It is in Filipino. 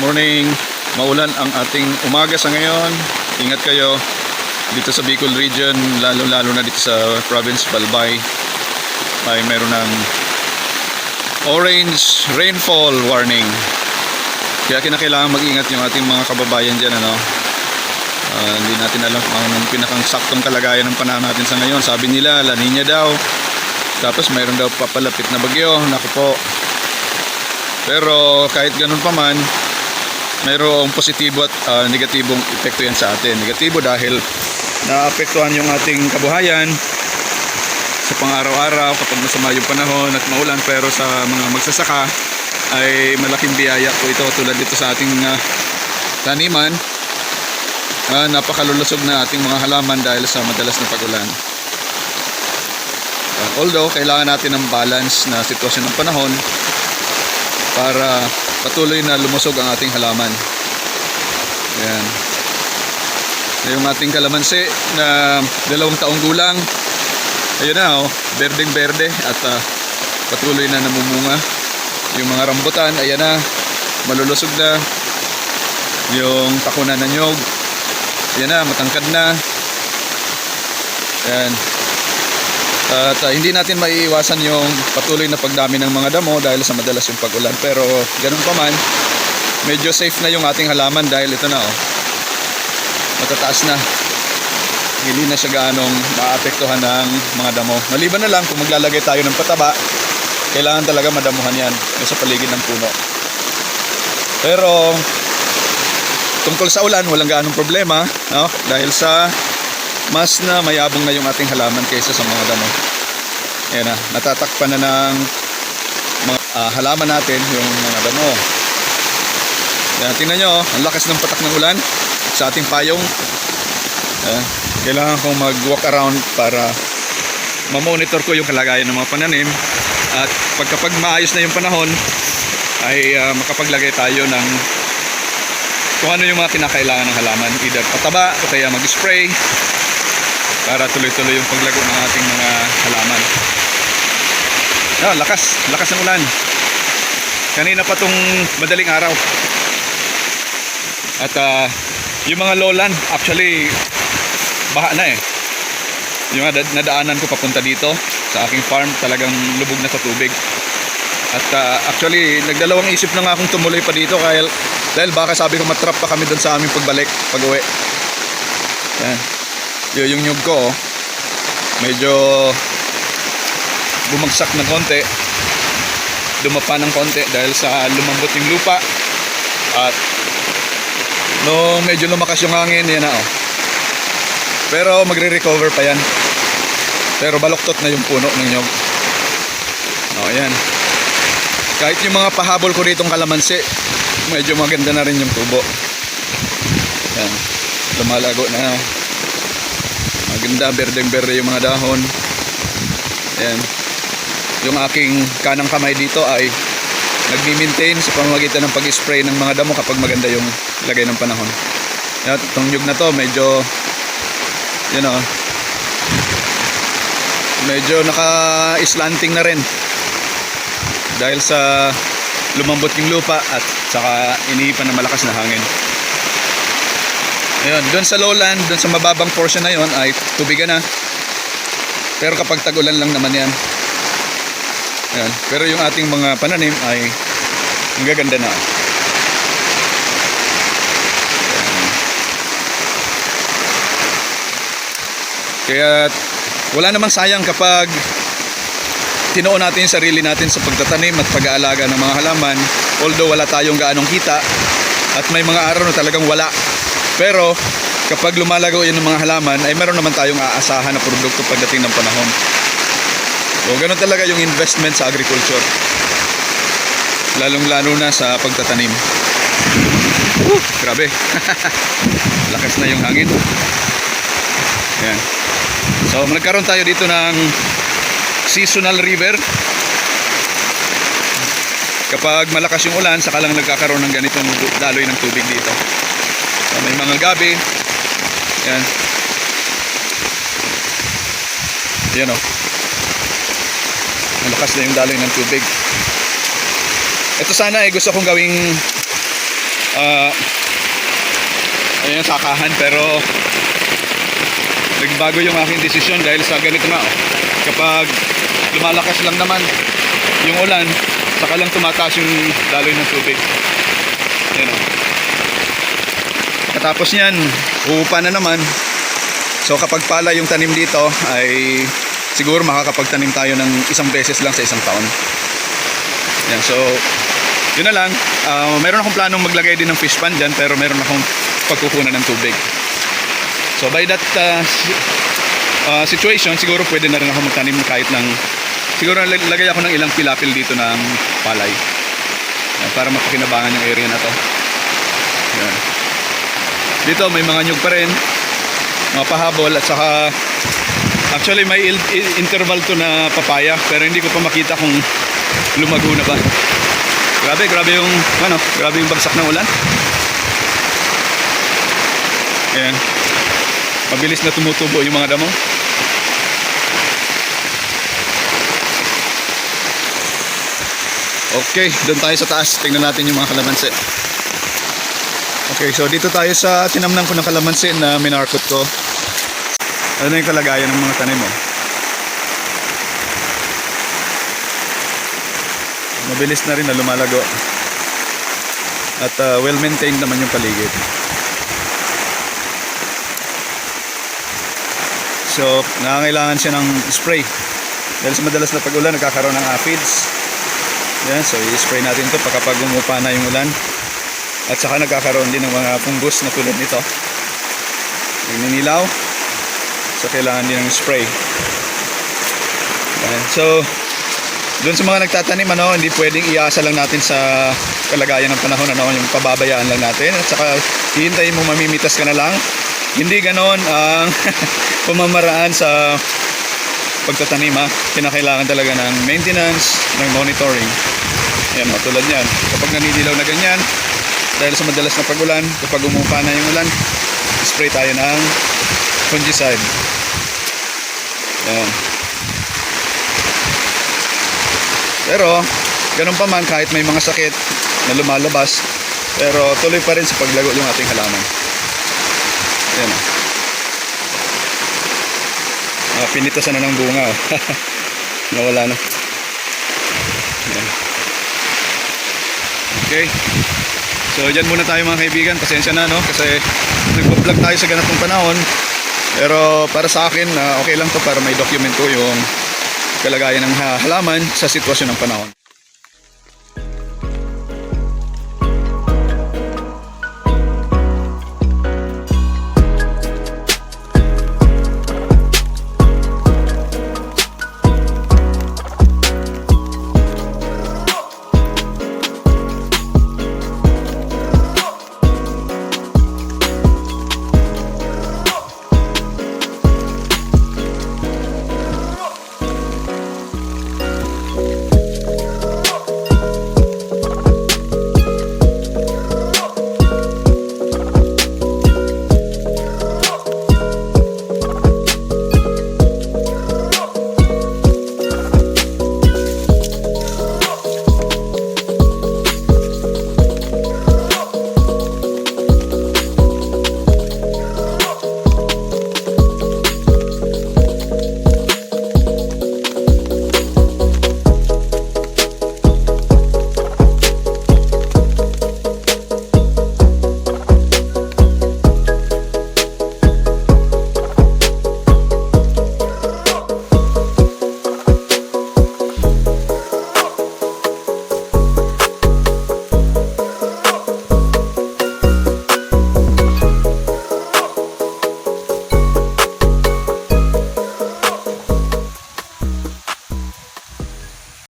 morning. Maulan ang ating umaga sa ngayon. Ingat kayo dito sa Bicol region, lalo-lalo na dito sa province Balbay. Ay meron ng orange rainfall warning. Kaya kinakailangan mag-ingat yung ating mga kababayan dyan. Ano? Ah, hindi natin alam kung anong pinakang saktong kalagayan ng panahon natin sa ngayon. Sabi nila, La Nina daw. Tapos mayroon daw papalapit na bagyo. Naku po. Pero kahit ganun pa man, mayroong positibo at ah, negatibong epekto yan sa atin. Negatibo dahil naapektuhan yung ating kabuhayan sa pang-araw-araw kapag masama yung panahon at maulan pero sa mga magsasaka ay malaking biyaya po ito tulad dito sa ating ah, taniman Ah, napakalulusog na ating mga halaman dahil sa madalas na pagulan. Ah, although, kailangan natin ng balance na sitwasyon ng panahon para patuloy na lumusog ang ating halaman. Ayan. Yung ating kalamansi na dalawang taong gulang, ayun na oh, berdeng berde at ah, patuloy na namumunga. Yung mga rambutan, ayan na, malulusog na. Yung takunan na nyog, yan na, matangkad na. Yan. At ah, hindi natin maiiwasan yung patuloy na pagdami ng mga damo dahil sa madalas yung pag-ulan. Pero ganun pa man, medyo safe na yung ating halaman dahil ito na oh. Matataas na. Hindi na siya gaanong maapektuhan ng mga damo. Maliban na lang kung maglalagay tayo ng pataba, kailangan talaga madamuhan yan sa paligid ng puno. Pero tungkol sa ulan, walang gaanong problema, no? Dahil sa mas na mayabong na yung ating halaman kaysa sa mga damo. Ayan na, natatakpan na ng mga ah, halaman natin yung mga damo. Ayan, tingnan nyo, oh, ang lakas ng patak ng ulan sa ating payong. Ayan, kailangan kong mag-walk around para mamonitor ko yung kalagayan ng mga pananim at pagkapag maayos na yung panahon ay ah, makapaglagay tayo ng kung ano yung mga kinakailangan ng halaman either pataba o kaya mag-spray para tuloy-tuloy yung paglago ng ating mga halaman. Ah, lakas, lakas ng ulan. Kanina pa tong madaling araw. At ah, yung mga lowland actually baha na eh. Yung nadaanan ko papunta dito sa aking farm talagang lubog na sa tubig. At ah, actually nagdalawang isip na nga akong tumuloy pa dito dahil dahil baka sabi ko matrap pa kami doon sa aming pagbalik pag uwi yan Yun, yung nyug ko oh, medyo bumagsak ng konti. Dumapa ng konti dahil sa lumambot yung lupa. At nung medyo lumakas yung hangin yan na oh. Pero magre-recover pa yan. Pero baloktot na yung puno ng nyog oh yan. Kahit yung mga pahabol ko ritong kalamansi medyo maganda na rin yung tubo. Yan. Lumalago na maganda berdeng berde yung mga dahon. Yan yung aking kanang kamay dito ay nagmi-maintain sa pamamagitan ng pag-spray ng mga damo kapag maganda yung lagay ng panahon. Yan itong nyug na to medyo yan o medyo naka-slanting na rin. Dahil sa lumambot yung lupa at saka iniipan ng malakas na hangin. Ayun, doon sa lowland, doon sa mababang portion na yon ay tubigan na. Pero kapag tag-ulan lang naman yan. Ayun. Pero yung ating mga pananim ay ang gaganda na. Ayan. Kaya wala namang sayang kapag tinuon natin yung sarili natin sa pagtatanim at pag-aalaga ng mga halaman although wala tayong gaanong kita at may mga araw na talagang wala pero kapag lumalago yun ng mga halaman ay meron naman tayong aasahan na produkto pagdating ng panahon. So ganun talaga yung investment sa agriculture. Lalong lalo na sa pagtatanim. Woo, grabe. Lakas na yung hangin. Yan so nagkaroon tayo dito ng seasonal river. Kapag malakas yung ulan saka lang nagkakaroon ng ganitong daloy ng tubig dito so, may mga gabi yan yan o malakas na yung daloy ng tubig ito sana ay gusto kong gawing ah, ayun, sakahan. Pero, nagbago yung aking desisyon dahil sa ganito nga. Oh. Kapag lumalakas lang naman yung ulan, saka lang tumataas yung daloy ng tubig. Ayan oh. Katapos niyan, uupa na naman. So kapag pala yung tanim dito ay siguro makakapagtanim tayo ng isang beses lang sa isang taon. Yan, so yun na lang. Ah, meron akong planong maglagay din ng fish pond dyan pero meron akong pagkukunan ng tubig. So by that uh, uh, situation, siguro pwede na rin ako magtanim kahit ng siguro lag- lagay ako ng ilang pilapil dito ng palay. Yan, para mapakinabangan yung area na to. Yan. Dito may mga nyug pa rin, mga pahabol at saka actually may interval to na papaya pero hindi ko pa makita kung lumago na ba. Grabe, grabe yung ano, grabe yung bagsak ng ulan. Ayan. Mabilis na tumutubo yung mga damo. Okay, doon tayo sa taas. Tingnan natin yung mga kalamansi. Okay, so dito tayo sa tinamnan ko ng kalamansi na minarkot ko. Ano na yung kalagayan ng mga tanim mo? Mabilis na rin na lumalago. At uh, well-maintained naman yung paligid. So, nangangailangan siya ng spray. Dahil sa madalas na pag-ulan, nagkakaroon ng aphids. Yan, so i-spray natin to pagkapag umupa na yung ulan. At saka nagkakaroon din ng mga fungus na tulad nito. Ninilaw. So kailangan din ng spray. Yan. So doon sa mga nagtatanim ano, hindi pwedeng iasa lang natin sa kalagayan ng panahon ano, yung pababayaan lang natin at saka hihintayin mo mamimitas ka na lang. Hindi ganon ang pamamaraan sa pagtatanim ha. Kinakailangan talaga ng maintenance, ng monitoring. Ayan, matulad yan. Kapag naninilaw na ganyan, dahil sa madalas na pagulan, kapag umupa na yung ulan, spray tayo ng fungicide. Ayan. Pero, ganun pa man, kahit may mga sakit na lumalabas, pero tuloy pa rin sa paglago yung ating halaman. Ayan. o. Ah, pinitasan na ng bunga. Nawala na. Ayan. Okay. So, dyan muna tayo mga kaibigan. Pasensya na, no? Kasi nagpo-vlog tayo sa ganitong panahon. Pero para sa akin, ah, okay lang to para may document ko yung kalagayan ng ha- halaman sa sitwasyon ng panahon.